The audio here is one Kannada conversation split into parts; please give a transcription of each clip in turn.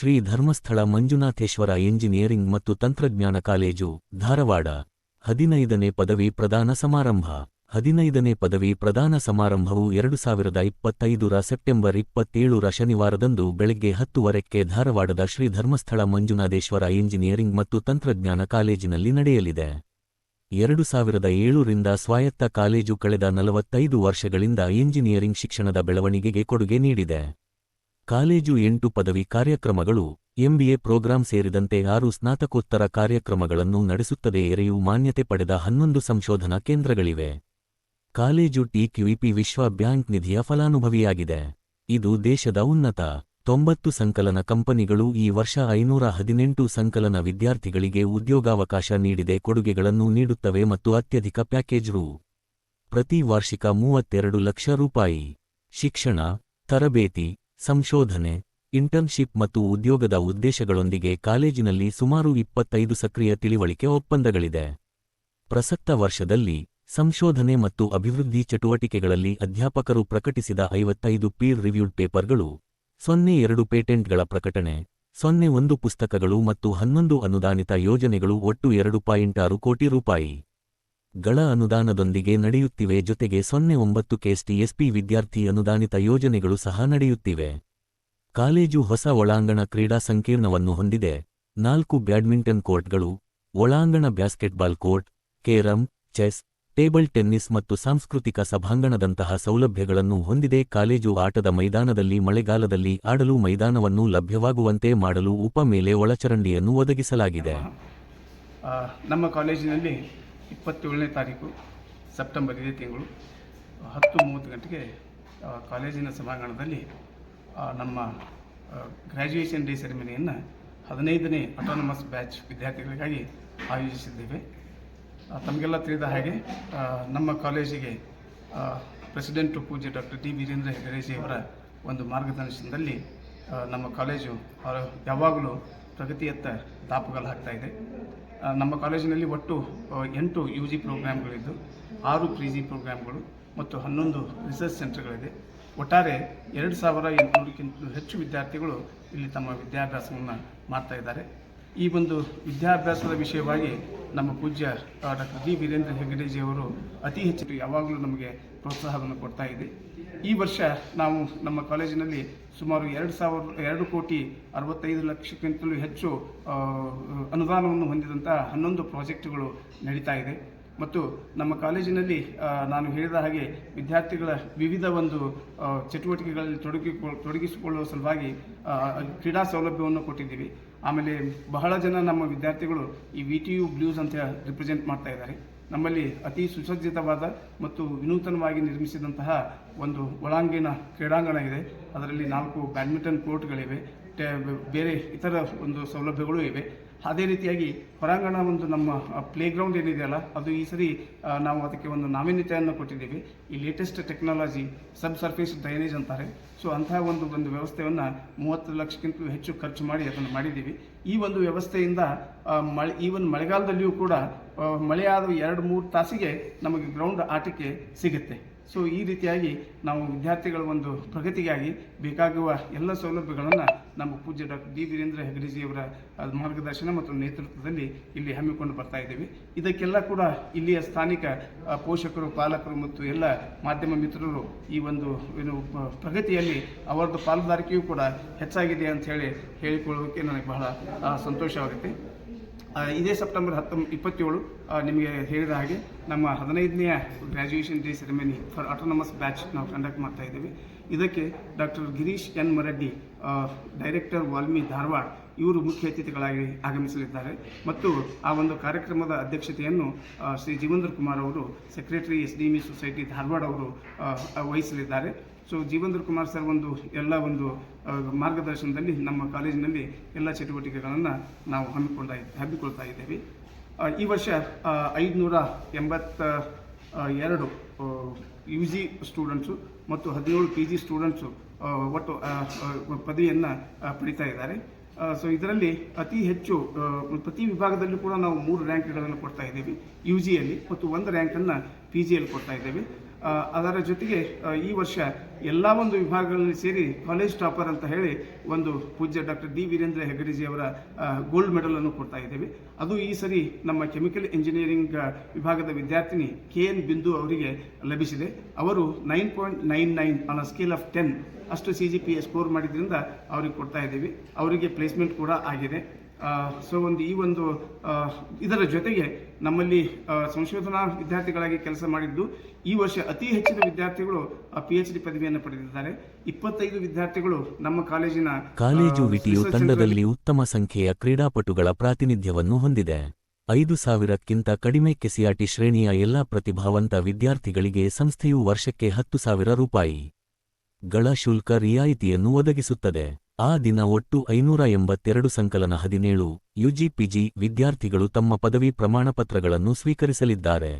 ಶ್ರೀ ಧರ್ಮಸ್ಥಳ ಮಂಜುನಾಥೇಶ್ವರ ಎಂಜಿನಿಯರಿಂಗ್ ಮತ್ತು ತಂತ್ರಜ್ಞಾನ ಕಾಲೇಜು, ಧಾರವಾಡ. ಹದಿನೈದನೇ ಪದವಿ ಪ್ರದಾನ ಸಮಾರಂಭ. ಹದಿನೈದನೇ ಪದವಿ ಪ್ರದಾನ ಸಮಾರಂಭವು ಎರಡು ಸಾವಿರದ ಇಪ್ಪತ್ತೈದರ ಸೆಪ್ಟೆಂಬರ್ ಇಪ್ಪತ್ತೇಳರ ಶನಿವಾರದಂದು ಬೆಳಗ್ಗೆ ಹತ್ತುವರೆಕ್ಕೆ ಧಾರವಾಡದ ಶ್ರೀ ಧರ್ಮಸ್ಥಳ ಮಂಜುನಾಥೇಶ್ವರ ಇಂಜಿನಿಯರಿಂಗ್ ಮತ್ತು ತಂತ್ರಜ್ಞಾನ ಕಾಲೇಜಿನಲ್ಲಿ ನಡೆಯಲಿದೆ. ಎರಡು ಸಾವಿರದ ಏಳರಿಂದ ಸ್ವಾಯತ್ತ ಕಾಲೇಜು ಕಳೆದ ನಲವತ್ತೈದು ವರ್ಷಗಳಿಂದ ಎಂಜಿನಿಯರಿಂಗ್ ಶಿಕ್ಷಣದ ಬೆಳವಣಿಗೆಗೆ ಕೊಡುಗೆ ನೀಡಿದೆ. ಕಾಲೇಜು ಎಂಟು ಪದವಿ ಕಾರ್ಯಕ್ರಮಗಳು, ಎಂಬಿಎ ಪ್ರೋಗ್ರಾಂ ಸೇರಿದಂತೆ ಆರು ಸ್ನಾತಕೋತ್ತರ ಕಾರ್ಯಕ್ರಮಗಳನ್ನು ನಡೆಸುತ್ತದೆ ಎರೆಯು ಮಾನ್ಯತೆ ಪಡೆದ ಹನ್ನೊಂದು ಸಂಶೋಧನಾ ಕೇಂದ್ರಗಳಿವೆ. ಕಾಲೇಜು ಟಿಕ್ಯುಇಪಿ ವಿಶ್ವ ಬ್ಯಾಂಕ್ ನಿಧಿಯ ಫಲಾನುಭವಿಯಾಗಿದೆ. ಇದು ದೇಶದ ಉನ್ನತ, ತೊಂಬತ್ತು ಸಂಕಲನ ಕಂಪನಿಗಳು ಈ ವರ್ಷ ಐನೂರ ಹದಿನೆಂಟು ಸಂಕಲನ ವಿದ್ಯಾರ್ಥಿಗಳಿಗೆ ಉದ್ಯೋಗಾವಕಾಶ ನೀಡಿದೆ ಕೊಡುಗೆಗಳನ್ನು ನೀಡುತ್ತವೆ ಮತ್ತು ಅತ್ಯಧಿಕ ಪ್ಯಾಕೇಜ್ ರು. ಪ್ರತಿ ವಾರ್ಷಿಕ ಮೂವತ್ತೆರಡು ಲಕ್ಷ ರೂಪಾಯಿ. ಶಿಕ್ಷಣ, ತರಬೇತಿ ಸಂಶೋಧನೆ ಇಂಟರ್ನ್ಶಿಪ್ ಮತ್ತು ಉದ್ಯೋಗದ ಉದ್ದೇಶಗಳೊಂದಿಗೆ ಕಾಲೇಜಿನಲ್ಲಿ ಸುಮಾರು ಇಪ್ಪತ್ತೈದು ಸಕ್ರಿಯ ತಿಳಿವಳಿಕೆ ಒಪ್ಪಂದಗಳಿದೆ. ಪ್ರಸಕ್ತ ವರ್ಷದಲ್ಲಿ ಸಂಶೋಧನೆ ಮತ್ತು ಅಭಿವೃದ್ಧಿ ಚಟುವಟಿಕೆಗಳಲ್ಲಿ ಅಧ್ಯಾಪಕರು ಪ್ರಕಟಿಸಿದ ಐವತ್ತೈದು ಪೀರ್ ರಿವ್ಯೂಡ್ ಪೇಪರ್ಗಳು ಸೊನ್ನೆ ಎರಡು ಪೇಟೆಂಟ್ಗಳ ಪ್ರಕಟಣೆ, ಸೊನ್ನೆ ಒಂದು ಪುಸ್ತಕಗಳು ಮತ್ತು ಹನ್ನೊಂದು ಅನುದಾನಿತ ಯೋಜನೆಗಳು ಒಟ್ಟು ಎರಡು ಪಾಯಿಂಟ್ ಆರು ಕೋಟಿ ರೂಪಾಯಿ. ಗಳ ಅನುದಾನದೊಂದಿಗೆ ನಡೆಯುತ್ತಿವೆ ಜೊತೆಗೆ ಸೊನ್ನೆ ಒಂಬತ್ತು ಕೆಎಸ್ಟಿಎಸ್ಪಿ ವಿದ್ಯಾರ್ಥಿ ಅನುದಾನಿತ ಯೋಜನೆಗಳು ಸಹ ನಡೆಯುತ್ತಿವೆ. ಕಾಲೇಜು ಹೊಸ ಒಳಾಂಗಣ ಕ್ರೀಡಾ ಸಂಕೀರ್ಣವನ್ನು ಹೊಂದಿದೆ. ನಾಲ್ಕು ಬ್ಯಾಡ್ಮಿಂಟನ್ ಕೋರ್ಟ್ಗಳು, ಒಳಾಂಗಣ basketball court, carrom, chess, table tennis ಮತ್ತು ಸಾಂಸ್ಕೃತಿಕ ಸಭಾಂಗಣದಂತಹ ಸೌಲಭ್ಯಗಳನ್ನು ಹೊಂದಿದೆ. ಕಾಲೇಜು ಆಟದ ಮೈದಾನದಲ್ಲಿ ಮಳೆಗಾಲದಲ್ಲಿ ಆಡಲು ಮೈದಾನವನ್ನು ಲಭ್ಯವಾಗುವಂತೆ ಮಾಡಲು ಉಪ ಮೇಲೆ ಒಳಚರಂಡಿಯನ್ನು ಒದಗಿಸಲಾಗಿದೆ. ನಮ್ಮ ಕಾಲೇಜಿನಲ್ಲಿ ಇಪ್ಪತ್ತೇಳನೇ ತಾರೀಕು ಸೆಪ್ಟೆಂಬರ್ ಇದೇ ತಿಂಗಳು, ಹತ್ತು ಮೂವತ್ತು ಗಂಟೆಗೆ ಕಾಲೇಜಿನ ಸಭಾಂಗಣದಲ್ಲಿ ನಮ್ಮ ಗ್ರ್ಯಾಜುಯೇಷನ್ ಡೇ ಸೆರೆಮನಿಯನ್ನು ಹದಿನೈದನೇ ಅಟಾನಮಸ್ ಬ್ಯಾಚ್ ವಿದ್ಯಾರ್ಥಿಗಳಿಗಾಗಿ ಆಯೋಜಿಸಿದ್ದೇವೆ. ತಮಗೆಲ್ಲ ತಿಳಿದ ಹಾಗೆ ನಮ್ಮ ಕಾಲೇಜಿಗೆ ಪ್ರೆಸಿಡೆಂಟ್ ಪೂಜ್ಯ ಡಾಕ್ಟರ್ ಟಿ ವೀರೇಂದ್ರ ಹೆಗಡೆಜಿಯವರ ಒಂದು ಮಾರ್ಗದರ್ಶನದಲ್ಲಿ ನಮ್ಮ ಕಾಲೇಜು ಯಾವಾಗಲೂ ಪ್ರಗತಿಯತ್ತ ದಾಪುಗಾಲು ಹಾಕ್ತಾ ನಮ್ಮ ಕಾಲೇಜಿನಲ್ಲಿ ಒಟ್ಟು ಎಂಟು ಯು ಜಿ ಪ್ರೋಗ್ರಾಮ್ಗಳಿದ್ದು, ಆರು ಪಿ ಜಿ ಪ್ರೋಗ್ರಾಮ್ಗಳು ಮತ್ತು ಹನ್ನೊಂದು ರಿಸರ್ಚ್ ಸೆಂಟರ್ಗಳಿದೆ ಒಟ್ಟಾರೆ ಎರಡು ಸಾವಿರ ಎಂಟುನೂರಕ್ಕಿಂತ ಹೆಚ್ಚು ವಿದ್ಯಾರ್ಥಿಗಳು ಇಲ್ಲಿ ತಮ್ಮ ವಿದ್ಯಾಭ್ಯಾಸವನ್ನು ಮಾಡ್ತಾ ಇದ್ದಾರೆ. ಈ ಒಂದು ವಿದ್ಯಾಭ್ಯಾಸದ ವಿಷಯವಾಗಿ ನಮ್ಮ ಪೂಜ್ಯ ಡಾಕ್ಟರ್ ಜಿ ವೀರೇಂದ್ರ ಹೆಗ್ಗಡೆಜಿಯವರು ಅತಿ ಹೆಚ್ಚು ಯಾವಾಗಲೂ ನಮಗೆ ಪ್ರೋತ್ಸಾಹವನ್ನು ಕೊಡ್ತಾ ಇದೆ ಈ ವರ್ಷ ನಾವು ನಮ್ಮ ಕಾಲೇಜಿನಲ್ಲಿ ಸುಮಾರು ಎರಡು ಸಾವಿರ, ಎರಡು ಕೋಟಿ ಅರವತ್ತೈದು ಲಕ್ಷಕ್ಕಿಂತಲೂ ಹೆಚ್ಚು ಅನುದಾನವನ್ನು ಹೊಂದಿದಂಥ ಹನ್ನೊಂದು ಪ್ರಾಜೆಕ್ಟ್ಗಳು ನಡೀತಾ ಇದೆ. ಮತ್ತು ನಮ್ಮ ಕಾಲೇಜಿನಲ್ಲಿ ನಾನು ಹೇಳಿದ ಹಾಗೆ ವಿದ್ಯಾರ್ಥಿಗಳ ವಿವಿಧ ಒಂದು ಚಟುವಟಿಕೆಗಳಲ್ಲಿ ತೊಡಗಿಕೊ, ತೊಡಗಿಸಿಕೊಳ್ಳುವ ಸಲುವಾಗಿ ಕ್ರೀಡಾ ಸೌಲಭ್ಯವನ್ನು ಕೊಟ್ಟಿದ್ದೀವಿ. ಆಮೇಲೆ ಬಹಳ ಜನ ನಮ್ಮ ವಿದ್ಯಾರ್ಥಿಗಳು ಈ ವಿ ಟಿ ಯು ಬ್ಲೂಸ್ ಅಂತ ರಿಪ್ರೆಸೆಂಟ್ ಮಾಡ್ತಾ ಇದ್ದಾರೆ. ನಮ್ಮಲ್ಲಿ ಅತಿ ಸುಸಜ್ಜಿತವಾದ ಮತ್ತು ವಿನೂತನವಾಗಿ ನಿರ್ಮಿಸಿದಂತಹ ಒಂದು ಒಳಾಂಗಣ ಕ್ರೀಡಾಂಗಣ ಇದೆ. ಅದರಲ್ಲಿ ನಾಲ್ಕು ಬ್ಯಾಡ್ಮಿಂಟನ್ ಕೋರ್ಟ್ಗಳಿವೆ ಬೇರೆ ಇತರ ಒಂದು ಸೌಲಭ್ಯಗಳು ಇವೆ. ಅದೇ ರೀತಿಯಾಗಿ ಹೊರಾಂಗಣ ಒಂದು ನಮ್ಮ ಪ್ಲೇ ಗ್ರೌಂಡ್ ಏನಿದೆಯಲ್ಲ ಅದು ಈ ಸರಿ ನಾವು ಅದಕ್ಕೆ ಒಂದು ನಾವೀನ್ಯತೆಯನ್ನು ಕೊಟ್ಟಿದ್ದೀವಿ. ಈ latest technology sub surface drainage ಅಂತಾರೆ. ಸೊ ಅಂತಹ ಒಂದು ಒಂದು ವ್ಯವಸ್ಥೆಯನ್ನು ಮೂವತ್ತು ಲಕ್ಷಕ್ಕಿಂತ ಹೆಚ್ಚು ಖರ್ಚು ಮಾಡಿ ಅದನ್ನು ಮಾಡಿದ್ದೀವಿ. ಈ ಒಂದು ವ್ಯವಸ್ಥೆಯಿಂದ ಮಳೆ ಈ ಒಂದು ಮಳೆಗಾಲದಲ್ಲಿಯೂ ಕೂಡ ಮಳೆಯಾದ ಎರಡು ಮೂರು ತಾಸಿಗೆ ನಮಗೆ ಗ್ರೌಂಡ್ ಆಟಕ್ಕೆ ಸಿಗುತ್ತೆ. ಸೊ ಈ ರೀತಿಯಾಗಿ ನಾವು ವಿದ್ಯಾರ್ಥಿಗಳ ಒಂದು ಪ್ರಗತಿಗಾಗಿ ಬೇಕಾಗುವ ಎಲ್ಲ ಸೌಲಭ್ಯಗಳನ್ನು ನಮ್ಮ ಪೂಜ್ಯ ಡಾಕ್ಟರ್ ಡಿ. ವೀರೇಂದ್ರ ಹೆಗಡೆಜಿಯವರ ಮಾರ್ಗದರ್ಶನ ಮತ್ತು ನೇತೃತ್ವದಲ್ಲಿ ಇಲ್ಲಿ ಹಮ್ಮಿಕೊಂಡು ಬರ್ತಾ ಇದ್ದೇವೆ. ಇದಕ್ಕೆಲ್ಲ ಕೂಡ ಇಲ್ಲಿಯ ಸ್ಥಾನಿಕ ಪೋಷಕರು, ಪಾಲಕರು ಮತ್ತು ಎಲ್ಲ ಮಾಧ್ಯಮ ಮಿತ್ರರು ಈ ಒಂದು, ಏನು ಪ್ರಗತಿಯಲ್ಲಿ ಅವರದ್ದು ಪಾಲುದಾರಿಕೆಯೂ ಕೂಡ ಹೆಚ್ಚಾಗಿದೆ ಅಂತ ಹೇಳಿ ಹೇಳಿಕೊಳ್ಳೋದಕ್ಕೆ ನನಗೆ ಬಹಳ ಸಂತೋಷವಾಗುತ್ತೆ. ಇದೇ ಸೆಪ್ಟೆಂಬರ್ ಹತ್ತೊಂಬ, ಇಪ್ಪತ್ತೇಳು ನಿಮಗೆ ಹೇಳಿದ ಹಾಗೆ ನಮ್ಮ ಹದಿನೈದನೆಯ graduation day ceremony for autonomous batch ನಾವು ಕಂಡಕ್ಟ್ ಮಾಡ್ತಾ ಇದ್ದೀವಿ. ಇದಕ್ಕೆ doctor Girish N. Maraddi director WALMI Dharwad ಇವರು ಮುಖ್ಯ ಅತಿಥಿಗಳಾಗಿ ಆಗಮಿಸಲಿದ್ದಾರೆ. ಮತ್ತು ಆ ಒಂದು ಕಾರ್ಯಕ್ರಮದ ಅಧ್ಯಕ್ಷತೆಯನ್ನು ಶ್ರೀ ಜೀವೇಂದ್ರ ಕುಮಾರ್ ಅವರು secretary S D M society Dharwad ಅವರು ವಹಿಸಲಿದ್ದಾರೆ. ಸೊ ಜೀವೇಂದ್ರ ಕುಮಾರ್ ಸರ್ ಒಂದು ಎಲ್ಲ ಒಂದು ಮಾರ್ಗದರ್ಶನದಲ್ಲಿ, ನಮ್ಮ ಕಾಲೇಜಿನಲ್ಲಿ ಎಲ್ಲ ಚಟುವಟಿಕೆಗಳನ್ನು ನಾವು ಹಮ್ಮಿಕೊಂಡ, ಹಮ್ಮಿಕೊಳ್ತಾ ಇದ್ದೇವೆ. ಈ ವರ್ಷ ಐದುನೂರ ಎಂಬತ್ತ ಎರಡು ಯು ಜಿ ಸ್ಟೂಡೆಂಟ್ಸು ಮತ್ತು ಹದಿನೇಳು ಪಿ ಜಿ ಸ್ಟೂಡೆಂಟ್ಸು ಒಟ್ಟು ಪದವಿಯನ್ನು ಪಡಿತಾ ಇದ್ದಾರೆ. ಸೊ ಇದರಲ್ಲಿ ಅತಿ ಹೆಚ್ಚು ಪ್ರತಿ ವಿಭಾಗದಲ್ಲೂ ಕೂಡ ನಾವು ಮೂರು ರ್ಯಾಂಕ್ಗಳನ್ನು ಕೊಡ್ತಾ ಇದ್ದೀವಿ ಯು ಜಿಯಲ್ಲಿ ಮತ್ತು ಒಂದು ರ್ಯಾಂಕನ್ನು ಪಿ ಜಿಯಲ್ಲಿ ಕೊಡ್ತಾ ಇದ್ದೇವೆ. ಅದರ ಜೊತೆಗೆ ಈ ವರ್ಷ ಎಲ್ಲ ಒಂದು ವಿಭಾಗಗಳಲ್ಲಿ ಸೇರಿ ಕಾಲೇಜ್ ಟಾಪರ್ ಅಂತ ಹೇಳಿ ಒಂದು ಪೂಜ್ಯ ಡಾಕ್ಟರ್ ಡಿ ವೀರೇಂದ್ರ ಹೆಗಡೆಜಿ ಅವರ ಗೋಲ್ಡ್ ಮೆಡಲನ್ನು ಕೊಡ್ತಾ ಇದ್ದೇವೆ. ಅದು ಈ ಸರಿ ನಮ್ಮ ಕೆಮಿಕಲ್ ಇಂಜಿನಿಯರಿಂಗ್ ವಿಭಾಗದ ವಿದ್ಯಾರ್ಥಿನಿ ಕೆ ಎನ್ ಬಿಂದು ಅವರಿಗೆ ಲಭಿಸಿದೆ. ಅವರು nine point nine nine on a scale of ten ಅಷ್ಟು ಸಿ ಜಿ ಪಿ ಸ್ಕೋರ್ ಮಾಡಿದ್ರಿಂದ ಅವ್ರಿಗೆ ಕೊಡ್ತಾ ಇದ್ದೀವಿ. ಅವರಿಗೆ ಪ್ಲೇಸ್ಮೆಂಟ್ ಕೂಡ ಆಗಿದೆ. ಸೊ ಒಂದು ಈ ಒಂದು ಇದರ ಜೊತೆಗೆ ನಮ್ಮಲ್ಲಿ ಸಂಶೋಧನಾ ವಿದ್ಯಾರ್ಥಿಗಳಾಗಿ ಕೆಲಸ ಮಾಡಿದ್ದು ಈ ವರ್ಷ ಅತಿ ಹೆಚ್ಚಿನ ವಿದ್ಯಾರ್ಥಿಗಳು ಪಿ ಎಚ್ ಡಿ ಪದವಿಯನ್ನು ಪಡೆದಿದ್ದಾರೆ. ಇಪ್ಪತ್ತೈದು ವಿದ್ಯಾರ್ಥಿಗಳು ನಮ್ಮ ಕಾಲೇಜಿನ ಕಾಲೇಜು ವಿಟಿಯು ತಂಡದಲ್ಲಿ ಉತ್ತಮ ಸಂಖ್ಯೆಯ ಕ್ರೀಡಾಪಟುಗಳ ಪ್ರಾತಿನಿಧ್ಯವನ್ನು ಹೊಂದಿದೆ. ಐದು ಸಾವಿರಕ್ಕಿಂತ ಕಡಿಮೆ ಕೆಸಿಆರ್ಟಿ ಶ್ರೇಣಿಯ ಎಲ್ಲಾ ಪ್ರತಿಭಾವಂತ ವಿದ್ಯಾರ್ಥಿಗಳಿಗೆ ಸಂಸ್ಥೆಯು ವರ್ಷಕ್ಕೆ ಹತ್ತು ಸಾವಿರ ರೂಪಾಯಿ ಗಳ ಶುಲ್ಕ ರಿಯಾಯಿತಿಯನ್ನು ಒದಗಿಸುತ್ತದೆ. ಆ ದಿನ ಒಟ್ಟು ಐನೂರ ಎಂಬತ್ತೆರಡು ಸಂಕಲನ ಹದಿನೇಳು ಯುಜಿಪಿಜಿ ವಿದ್ಯಾರ್ಥಿಗಳು ತಮ್ಮ ಪದವಿ ಪ್ರಮಾಣಪತ್ರಗಳನ್ನು ಸ್ವೀಕರಿಸಲಿದ್ದಾರೆ.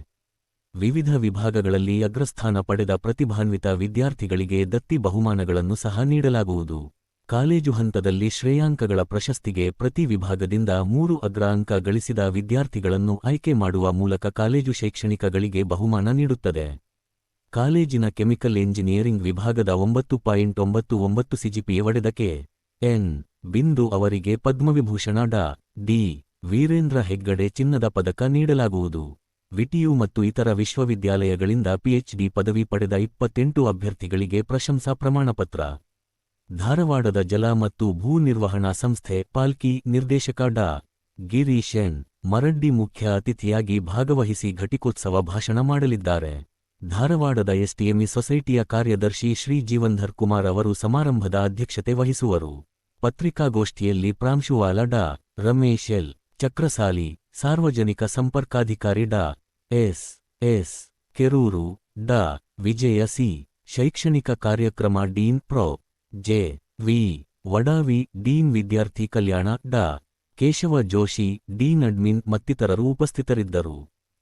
ವಿವಿಧ ವಿಭಾಗಗಳಲ್ಲಿ ಅಗ್ರಸ್ಥಾನ ಪಡೆದ ಪ್ರತಿಭಾನ್ವಿತ ವಿದ್ಯಾರ್ಥಿಗಳಿಗೆ ದತ್ತಿ ಬಹುಮಾನಗಳನ್ನು ಸಹ ನೀಡಲಾಗುವುದು. ಕಾಲೇಜು ಹಂತದಲ್ಲಿ ಶ್ರೇಯಾಂಕಗಳ ಪ್ರಶಸ್ತಿಗೆ ಪ್ರತಿ ವಿಭಾಗದಿಂದ ಮೂರು ಅಗ್ರ ಅಂಕ ಗಳಿಸಿದ ವಿದ್ಯಾರ್ಥಿಗಳನ್ನು ಆಯ್ಕೆ ಮಾಡುವ ಮೂಲಕ ಕಾಲೇಜು ಶೈಕ್ಷಣಿಕಗಳಿಗೆ ಬಹುಮಾನ ನೀಡುತ್ತದೆ. ಕಾಲೇಜಿನ ಕೆಮಿಕಲ್ ಎಂಜಿನಿಯರಿಂಗ್ ವಿಭಾಗದ ಒಂಬತ್ತು ಪಾಯಿಂಟ್ ಒಂಬತ್ತು ಒಂಬತ್ತು ಸಿಜಿಪಿಎ ಒಡೆದಕೆ ಎನ್. ಬಿಂದು ಅವರಿಗೆ ಪದ್ಮವಿಭೂಷಣ ಡಾ. ಡಿ. ವೀರೇಂದ್ರ ಹೆಗ್ಗಡೆ ಚಿನ್ನದ ಪದಕ ನೀಡಲಾಗುವುದು. ವಿಟಿಯು ಮತ್ತು ಇತರ ವಿಶ್ವವಿದ್ಯಾಲಯಗಳಿಂದ ಪಿಎಚ್ಡಿ ಪದವಿ ಪಡೆದ ಇಪ್ಪತ್ತೆಂಟು ಅಭ್ಯರ್ಥಿಗಳಿಗೆ ಪ್ರಶಂಸಾ ಪ್ರಮಾಣಪತ್ರ. ಧಾರವಾಡದ ಜಲ ಮತ್ತು ಭೂ ನಿರ್ವಹಣಾ ಸಂಸ್ಥೆ ಪಾಲ್ಕಿ ನಿರ್ದೇಶಕ ಡಾ. ಗಿರೀಶನ್ ಮರಡ್ಡಿ ಮುಖ್ಯ ಅತಿಥಿಯಾಗಿ ಭಾಗವಹಿಸಿ ಘಟಿಕೋತ್ಸವ ಭಾಷಣ ಮಾಡಲಿದ್ದಾರೆ. ಧಾರವಾಡದ ಎಸ್ಟಿಎಂಇ ಸೊಸೈಟಿಯ ಕಾರ್ಯದರ್ಶಿ ಶ್ರೀ ಜೀವಂಧರ್ ಕುಮಾರ್ ಅವರು ಸಮಾರಂಭದ ಅಧ್ಯಕ್ಷತೆ ವಹಿಸುವರು. ಪತ್ರಿಕಾಗೋಷ್ಠಿಯಲ್ಲಿ ಪ್ರಾಂಶುವಾಲ ಡಾ. ರಮೇಶ್ ಎಲ್. ಚಕ್ರಸಾಲಿ, ಸಾರ್ವಜನಿಕ ಸಂಪರ್ಕಾಧಿಕಾರಿ ಡಾ. ಎಸ್. ಎಸ್. ಕೆರೂರು, ಡಾ. ವಿಜಯ ಸಿ. ಶೈಕ್ಷಣಿಕ ಕಾರ್ಯಕ್ರಮ dean pro. J. V. Vadavi, dean ವಿದ್ಯಾರ್ಥಿ ಕಲ್ಯಾಣ ಡಾ. ಕೇಶವ ಜೋಶಿ, ಡೀನ್ ಅಡ್ಮಿನ್ ಮತ್ತಿತರರು ಉಪಸ್ಥಿತರಿದ್ದರು.